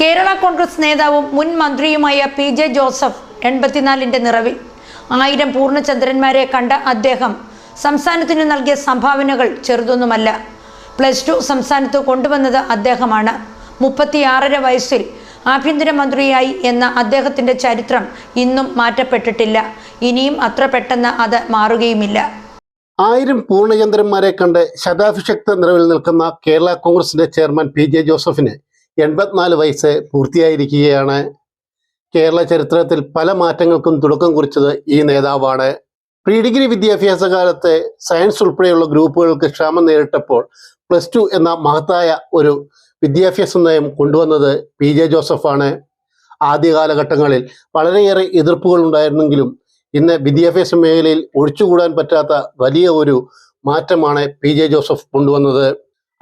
കേരള കോൺഗ്രസ് നേതാവും മുൻ മന്ത്രിയുമായ പി ജെ ജോസഫ് എൺപത്തിനാലിന്റെ നിറവിൽ. ആയിരം പൂർണചന്ദ്രന്മാരെ കണ്ട അദ്ദേഹം സംസ്ഥാനത്തിന് നൽകിയ സംഭാവനകൾ ചെറുതൊന്നുമല്ല. പ്ലസ് ടു സംസ്ഥാനത്ത് കൊണ്ടുവന്നത് അദ്ദേഹമാണ്. മുപ്പത്തിയാറര വയസ്സിൽ ആഭ്യന്തരമന്ത്രിയായി എന്ന അദ്ദേഹത്തിന്റെ ചരിത്രം ഇന്നും മാറ്റപ്പെട്ടിട്ടില്ല. ഇനിയും അത്ര പെട്ടെന്ന് അത് മാറുകയുമില്ല. ആയിരം പൂർണചന്ദ്രന്മാരെ കണ്ട് ശതാഭിഷക്ത നിറവിൽ നിൽക്കുന്ന കേരള കോൺഗ്രസിന്റെ ചെയർമാൻ പി ജെ ജോസഫിന് എൺപത്തിനാല് വയസ്സ് പൂർത്തിയായിരിക്കുകയാണ്. കേരള ചരിത്രത്തിൽ പല മാറ്റങ്ങൾക്കും തുടക്കം കുറിച്ചത് ഈ നേതാവാണ്. പ്രീ ഡിഗ്രി വിദ്യാഭ്യാസ കാലത്ത് സയൻസ് ഉൾപ്പെടെയുള്ള ഗ്രൂപ്പുകൾക്ക് ക്ഷാമം നേരിട്ടപ്പോൾ പ്ലസ് ടു എന്ന മഹത്തായ ഒരു വിദ്യാഭ്യാസ നയം കൊണ്ടുവന്നത് പി ജെ ജോസഫാണ്. ആദ്യ കാലഘട്ടങ്ങളിൽ വളരെയേറെ എതിർപ്പുകൾ ഉണ്ടായിരുന്നെങ്കിലും ഇന്ന് വിദ്യാഭ്യാസ മേഖലയിൽ ഒഴിച്ചുകൂടാൻ പറ്റാത്ത വലിയ ഒരു മാറ്റമാണ് പി ജെ ജോസഫ് കൊണ്ടുവന്നത്.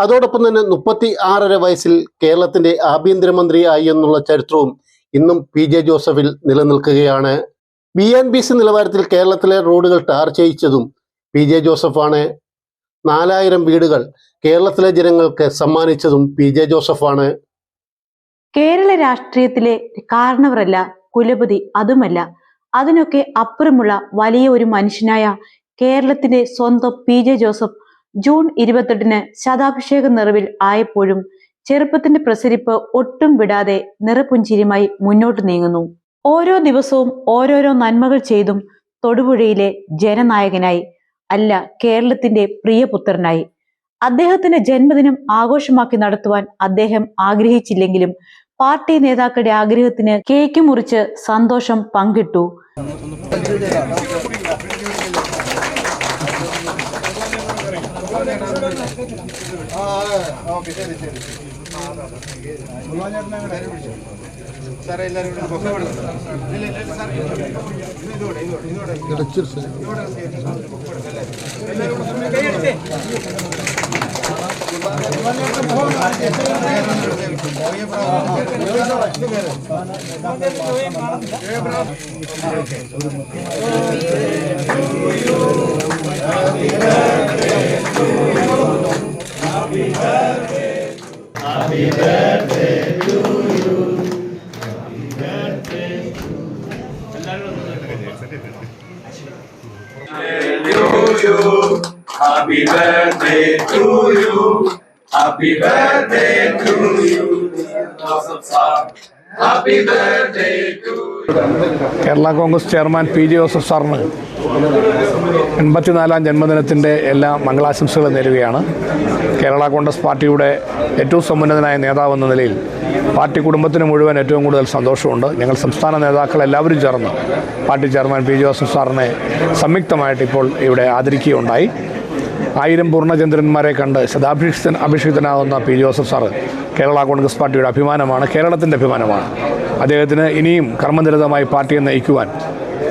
അതോടൊപ്പം തന്നെ മുപ്പത്തി ആറര വയസ്സിൽ കേരളത്തിന്റെ ആഭ്യന്തരമന്ത്രിയായി എന്നുള്ള ചരിത്രവും ഇന്നും പി ജെ ജോസഫിൽ നിലനിൽക്കുകയാണ്. ബി എൻ ബി സി നിലവാരത്തിൽ കേരളത്തിലെ റോഡുകൾ ടാർ ചെയ്യിച്ചതും പി ജെ ജോസഫാണ്. നാലായിരം വീടുകൾ കേരളത്തിലെ ജനങ്ങൾക്ക് സമ്മാനിച്ചതും പി ജെ ജോസഫാണ്. കേരള രാഷ്ട്രീയത്തിലെ കാരണവരല്ല കുലപതി അതുമല്ല. അതിനൊക്കെ അപ്പുറമുള്ള വലിയ ഒരു മനുഷ്യനായ കേരളത്തിന്റെ സ്വന്തം പി ജെ ജോസഫ് ജൂൺ ഇരുപത്തെട്ടിന് ശതാഭിഷേക നിറവിൽ ആയപ്പോഴും ചെറുപ്പത്തിന്റെ പ്രസരിപ്പ് ഒട്ടും വിടാതെ നിറപുഞ്ചിരിയുമായി മുന്നോട്ട് നീങ്ങുന്നു. ഓരോ ദിവസവും ഓരോരോ നന്മകൾ ചെയ്തും തൊടുപുഴയിലെ ജനനായകനായി അല്ല കേരളത്തിന്റെ പ്രിയപുത്രനായി അദ്ദേഹത്തിന്റെ ജന്മദിനം ആഘോഷമാക്കി നടത്തുവാൻ അദ്ദേഹം ആഗ്രഹിച്ചില്ലെങ്കിലും പാർട്ടി നേതാക്കളുടെ ആഗ്രഹത്തിന് കേക്ക് മുറിച്ച് സന്തോഷം പങ്കിട്ടു. ഇല്ല, ഇല്ല, ഇല്ല, സാറേ. എല്ലാവരും കൂടെ Happy birthday to you. Happy birthday to you. Joseph sir. Kerala Congress chairman P J Joseph സാറിന് എൺപത്തിനാലാം ജന്മദിനത്തിന്റെ എല്ലാ മംഗളാശംസകളും നേരുകയാണ്. കേരള കോൺഗ്രസ് പാർട്ടിയുടെ ഏറ്റവും സമുന്നതനായ നേതാവ് എന്ന നിലയിൽ പാർട്ടി കുടുംബത്തിന് മുഴുവൻ ഏറ്റവും കൂടുതൽ സന്തോഷമുണ്ട്. ഞങ്ങൾ സംസ്ഥാന നേതാക്കൾ എല്ലാവരും ചേർന്ന് പാർട്ടി ചെയർമാൻ പി ജോസഫ് സാറിനെ സംയുക്തമായിട്ട് ഇപ്പോൾ ഇവിടെ ആദരിക്കുകയുണ്ടായി. ആയിരം പൂർണചന്ദ്രന്മാരെ കണ്ട് ശതാഭിഷിക്തൻ അഭിഷിക്തനാകുന്ന P Joseph sir Kerala Congress പാർട്ടിയുടെ അഭിമാനമാണ് കേരളത്തിന്റെ അഭിമാനമാണ്. അദ്ദേഹത്തിന് ഇനിയും കർമ്മനിരതമായി പാർട്ടിയെ നയിക്കുവാൻ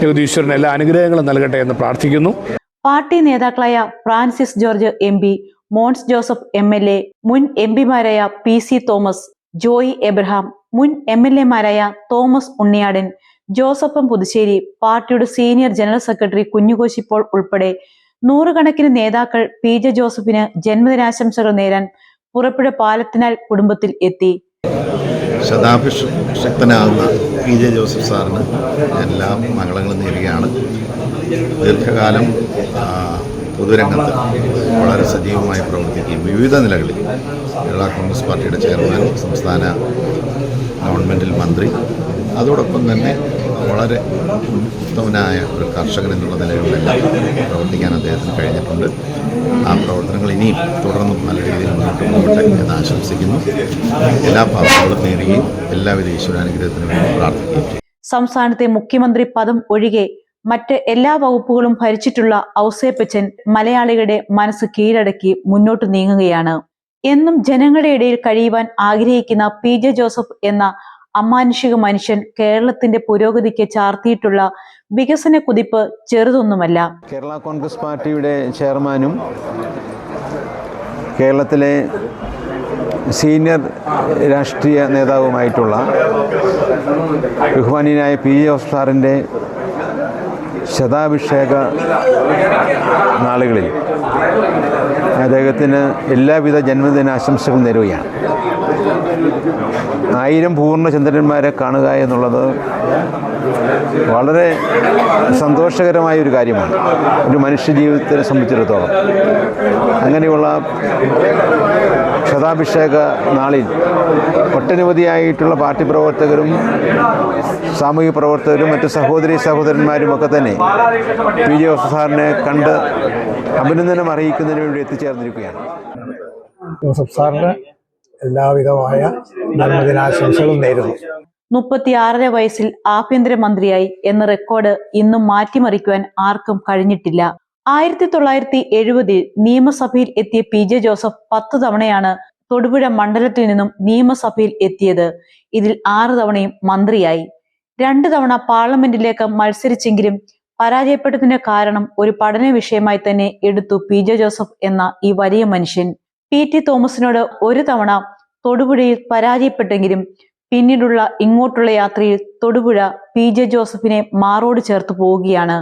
ജഗതീശ്വരൻ എല്ലാ അനുഗ്രഹങ്ങളും നൽകട്ടെ എന്ന് പ്രാർത്ഥിക്കുന്നു. പാർട്ടി നേതാക്കളായ Francis George M P Mons Joseph M L A മുൻ M പിമാരായ P C Thomas Joy Abraham മുൻ എം എൽ എമാരായ തോമസ് ഉണ്ണിയാടൻ ജോസഫം പുതുശ്ശേരി പാർട്ടിയുടെ സീനിയർ ജനറൽ സെക്രട്ടറി കുഞ്ഞുകോശിപ്പോൾ ഉൾപ്പെടെ നൂറുകണക്കിന് നേതാക്കൾ പി ജെ ജോസഫിന് ജന്മദിനാശംസകൾ നേരാൻ പുറപ്പുഴ പാലത്തിനാൽ കുടുംബത്തിൽ എത്തി. ശതാഭിഷക്തനാകുന്ന പി ജെ ജോസഫ് സാറിന് എല്ലാ മംഗളങ്ങളും നേരുകയാണ്. ദീർഘകാലം പൊതുരംഗത്ത് വളരെ സജീവമായി പ്രവർത്തിക്കുകയും വിവിധ നിലകളിൽ കേരള കോൺഗ്രസ് പാർട്ടിയുടെ ചെയർമാൻ സംസ്ഥാന ഗവൺമെന്റിൽ മന്ത്രി അതോടൊപ്പം തന്നെ വളരെ ഉത്തമനായ ഒരു കർഷകൻ എന്നുള്ള നിലകളിലെല്ലാം പ്രവർത്തിക്കാൻ അദ്ദേഹത്തിന് കഴിഞ്ഞിട്ടുണ്ട്. ആ പ്രവർത്തനങ്ങൾ ഇനിയും തുടർന്നും നല്ല രീതിയിൽ മുന്നോട്ട് പോകട്ടെ എന്ന് ആശംസിക്കുന്നു. എല്ലാ ഭാഗങ്ങളും നേരുകയും എല്ലാവിധ ഈശ്വരാനുഗ്രഹത്തിനു വേണ്ടി പ്രാർത്ഥിക്കുകയും സംസ്ഥാനത്തെ മുഖ്യമന്ത്രി പദം ഒഴികെ മറ്റ് എല്ലാ വകുപ്പുകളും ഭരിച്ചിട്ടുള്ള ഔസേപ്പച്ചൻ മലയാളികളുടെ മനസ്സ് കീഴടക്കി മുന്നോട്ട് നീങ്ങുകയാണ്. എന്നും ജനങ്ങളുടെ ഇടയിൽ കഴിയുവാൻ ആഗ്രഹിക്കുന്ന പി ജെ ജോസഫ് എന്ന അമാനുഷിക മനുഷ്യൻ കേരളത്തിന്റെ പുരോഗതിക്ക് ചാർത്തിയിട്ടുള്ള വികസന കുതിപ്പ് ചെറുതൊന്നുമല്ല. കേരള കോൺഗ്രസ് പാർട്ടിയുടെ ചെയർമാനും കേരളത്തിലെ സീനിയർ രാഷ്ട്രീയ നേതാവുമായിട്ടുള്ള ബഹുമാനീയനായ പി ജോസഫ് സാറിന്റെ ശതാഭിഷേക നാളുകളിൽ അദ്ദേഹത്തിന് എല്ലാവിധ ജന്മദിനാശംസകൾ നേരുകയാണ്. ആയിരം പൂർണചന്ദ്രന്മാരെ കാണുക എന്നുള്ളത് വളരെ സന്തോഷകരമായ ഒരു കാര്യമാണ്. ഒരു മനുഷ്യ ജീവിതത്തിനെ സംബന്ധിച്ചിടത്തോളം. അങ്ങനെയുള്ള ശതാഭിഷേക നാളിൽ ഒട്ടനവധിയായിട്ടുള്ള പാർട്ടി പ്രവർത്തകരും സാമൂഹിക പ്രവർത്തകരും മറ്റ് സഹോദരി സഹോദരന്മാരും ഒക്കെ തന്നെ പി ജെ ജോസഫ് സാറിനെ കണ്ട് അഭിനന്ദനം അറിയിക്കുന്നതിന് വേണ്ടി എത്തിച്ചേർന്നിരിക്കുകയാണ്. ജോസഫ് എല്ലാവിധമായ ജന്മദിനാശംസകളും നേരുന്നു. മുപ്പത്തിയാറര വയസ്സിൽ ആഭ്യന്തരമന്ത്രിയായി എന്ന റെക്കോർഡ് ഇന്നും മാറ്റിമറിക്കുവാൻ ആർക്കും കഴിഞ്ഞിട്ടില്ല. ആയിരത്തി തൊള്ളായിരത്തി എഴുപതിൽ നിയമസഭയിൽ എത്തിയ പി ജെ ജോസഫ് പത്ത് തവണയാണ് തൊടുപുഴ മണ്ഡലത്തിൽ നിന്നും നിയമസഭയിൽ എത്തിയത്. ഇതിൽ ആറ് തവണയും മന്ത്രിയായി. രണ്ടു തവണ പാർലമെന്റിലേക്ക് മത്സരിച്ചെങ്കിലും പരാജയപ്പെട്ടതിന്റെ കാരണം ഒരു പഠന വിഷയമായി തന്നെ എടുത്തു പി ജെ ജോസഫ് എന്ന ഈ വലിയ മനുഷ്യൻ. പി. ടി. തോമസിനോട് ഒരു തവണ തൊടുപുഴയിൽ പരാജയപ്പെട്ടെങ്കിലും പിന്നീടുള്ള ഇങ്ങോട്ടുള്ള യാത്രയിൽ തൊടുപുഴ പി. ജെ. ജോസഫിനെ മാറോട് ചേർത്ത് പോവുകയാണ്.